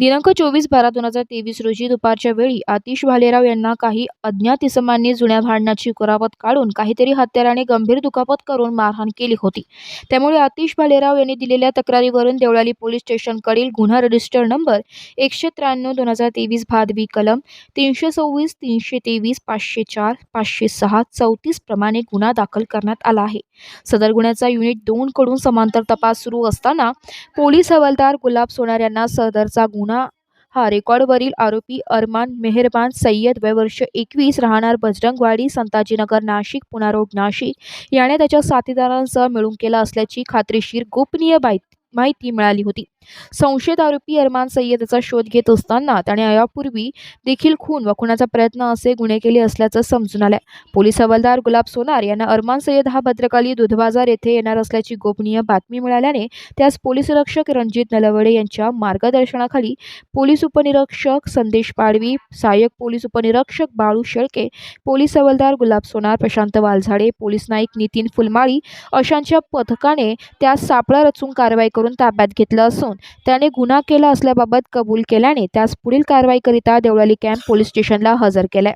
दिनांक चोवीस बारा दोन हजार तेवीस रोजी दुपारच्या वेळी आतिश भालेराव यांना काही अज्ञात इसमांनी जुन्या भांडणाची कुरापत काढून काहीतरी हत्याराने गंभीर दुखापत करून मारहाण केली होती. त्यामुळे आतिश भालेराव यांनी दिलेल्या तक्रारीवरून देवळाली पोलीस स्टेशनकडील गुन्हा रजिस्टर नंबर एकशे त्र्याण्णव दोन हजार तेवीस भादवी कलम तीनशे सव्वीस तीनशे तेवीस पाचशे चार पाचशे सहा चौतीस प्रमाणे गुन्हा दाखल करण्यात आला आहे. सदर गुन्ह्याचा युनिट दोनकडून समांतर तपास सुरू असताना पोलीस हवालदार गुलाब सोनार यांना सदरचा गुन्हा हा रेकॉर्डवरील आरोपी अरमान मेहरबान सय्यद वय वर्ष एकवीस राहणार बजरंगवाडी संताजीनगर नाशिक पुणा रोड नाशिक याने त्याच्या साथीदारांसह मिळून केला असल्याची खात्रीशीर गोपनीय माहिती माहिती मिळाली होती. संशयित आरोपी अरमान सय्यदचा शोध घेत असताना त्याने यापूर्वी देखील खून व खुनाचा प्रयत्न असे गुन्हे केले असल्याचं समजून आलंय. पोलीस हवालदार गुलाब सोनार यांना अरमान सय्यद हा भद्रकाली दुधबाजार येथे येणार असल्याची गोपनीय बातमी मिळाल्याने त्यास पोलीस रक्षक रणजित नलवडे यांच्या मार्गदर्शनाखाली पोलीस उपनिरीक्षक संदेश पाडवी सहाय्यक पोलीस उपनिरीक्षक बाळू शेळके पोलीस हवालदार गुलाब सोनार प्रशांत वालझाडे पोलीस नाईक नितीन फुलमाळी अशांच्या पथकाने त्यास सापळा रचून कारवाई करून ताब्यात घेतलं असून त्याने गुन्हा केला असल्याबाबत कबूल केल्याने त्यास पुढील कारवाईकरिता देवळाली कॅम्प पोलीस स्टेशनला हजर केलाय.